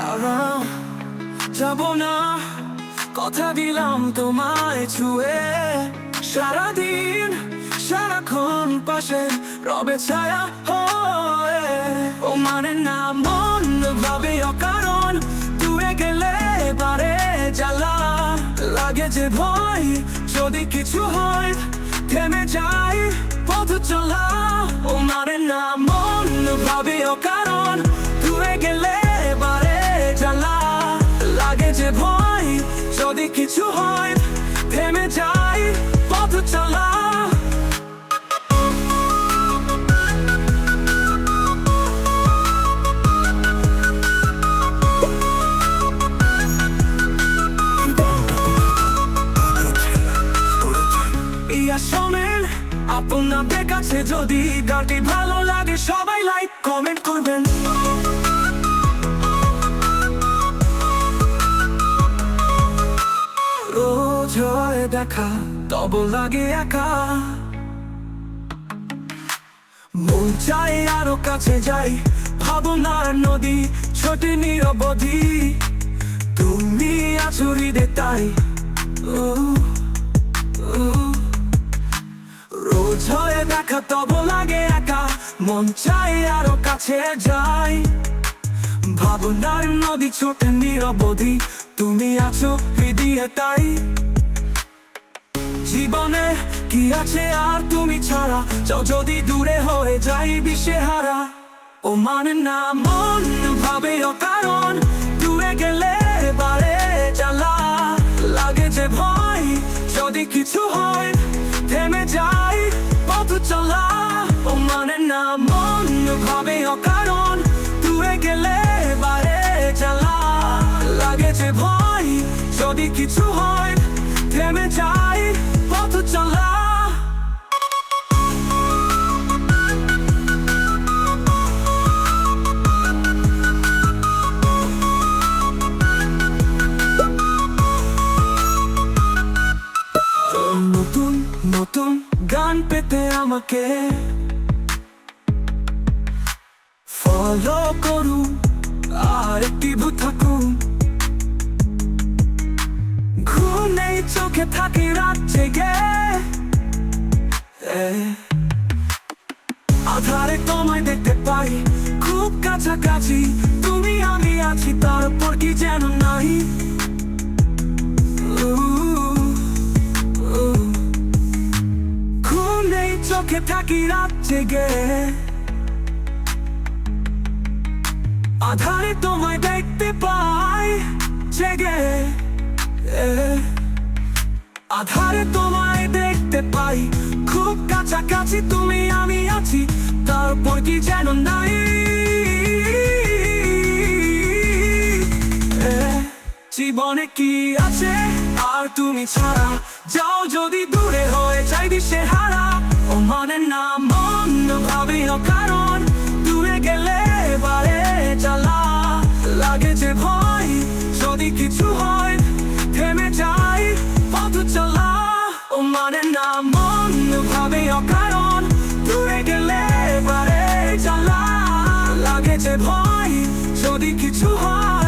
আরাম যাব না। কথা দিলাম তোমায় ছুঁয়ে। সারাদিন, সারাক্ষণ পাশে রবে ছায়া হয়ে। ও মানে না, মন ভাবে অকারণ। তুই গেলে বারে জ্বালা। লাগে যে ভয়, যদি কিছু হয়, থেমে যাই, পথ চলা। ও মানে না, মন ভাবে অকারণ। তুই গেলে যদি কিছু হয় থেমে যাই পথ চলা। আপনাদের কাছে যদি গানটি ভালো রোজ হয় দেখা, তব লাগে একা। মন চাই আরও কাছে যাই ভাবনার নদী, ছোট নিরবধি। তুমি আছো হৃদে তাই। রোজ হয়ে দেখা, তব লাগে একা। মন চাই আরও কাছে যাই। ভাবনার নদী, ছোট নিরবধি। তুমি আছো হৃদয়ে তাই। জীবনে কি আছে আর তুমি ছাড়া? যাও যদি দূরে হয়ে যাই বিশ্বে হারা। ও মানে না, মন ভাবে অকারণ। দূরে গেলে বারে জ্বালা। লাগে যে ভয়, যদি কিছু হয়, থেমে যাই পথ চলা। ও মানে না, মন ভাবে অকারণ। দূরে গেলে বারে চালা লাগে যে ভয়, যদি কিছু হয়, থেমে যাই পথ চলা। নতুন নতুন গান পেতে আমাকে। ফলো করুন আর একটি থাকুন। ঘুম নেই, চোখে থাকি রাত জেগে। আধারে তোমায় দেখতে পাই। খুব কাছাকাছি, তুমি, আমি আছি, তারপর কি যেন নাই। ঘুম চোখে থাকি রাত জেগে। আধারে তোমায় দেখতে পাই, জেগে। আধারে তোমায় পাই। খুব কাছাকাছি তুমি, আমি আছি। তারপর কি যেন নাই। জীবনে কি আছে আর তুমি ছাড়া? যাও যদি দূরে হয়ে যাই দিশে হারা। ও মানে না মন, ভাবে কারণ। দূরে গেলে বারে জ্বালা। লাগে যে ভয়, যদি কিছু হয় বারে জ্বালা লাগে যে ভয় যদি কিছু হয়